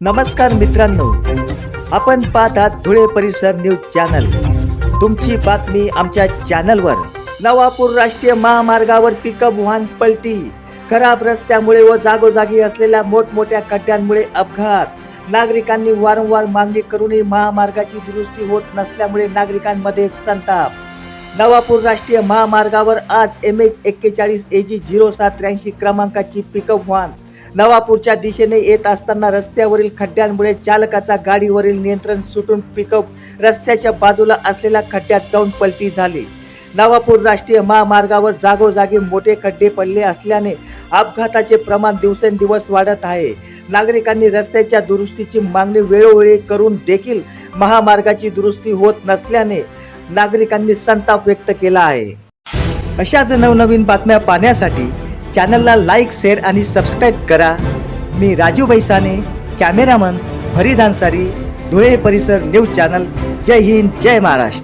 नमस्कार मित्रांनो. आपण पाहतात धुळे परिसर न्यूज चॅनल. तुमची बातमी आमच्या चॅनलवर. नवापूर राष्ट्रीय महामार्गावर पिकअप वाहन पलटी. खराब रस्त्यामुळे व जागोजागी असलेल्या मोठमोठ्या खड्ड्यांमुळे अपघात. नागरिकांनी वारंवार मागणी करूनही महामार्गाची दुरुस्ती होत नसल्यामुळे नागरिकांमध्ये संताप. नवापूर राष्ट्रीय महामार्गावर आज एम एच एक्केचाळीस ए जी झिरो सात त्र्याऐंशी क्रमांकाची पिकअप वाहन नवापूरच्या दिशेने येत असताना रस्त्यावरील खड्ड्यांमुळे चालकाचा गाडीवरील नियंत्रण सुटून पिकअप रस्त्याच्या बाजूला असलेल्या खड्ड्यात जाऊन पलटी झाली. नवापूर राष्ट्रीय महामार्गावर जागोजागी मोठे खड्डे पडले असल्याने अपघाताचे प्रमाण दिवसेंदिवस वाढत आहे. नागरिकांनी रस्त्याच्या दुरुस्तीची मागणी वेळोवेळी करून देखील महामार्गाची दुरुस्ती होत नसल्याने नागरिकांनी संताप व्यक्त केला आहे. अशाच नवनवीन बातम्या पाहण्यासाठी चॅनलला लाईक शेअर आणि सबस्क्राईब करा. मी राजू बैसाने कॅमेरामन फरीद अन्सारी धुळे परिसर न्यूज चॅनल. जय हिंद जय महाराष्ट्र.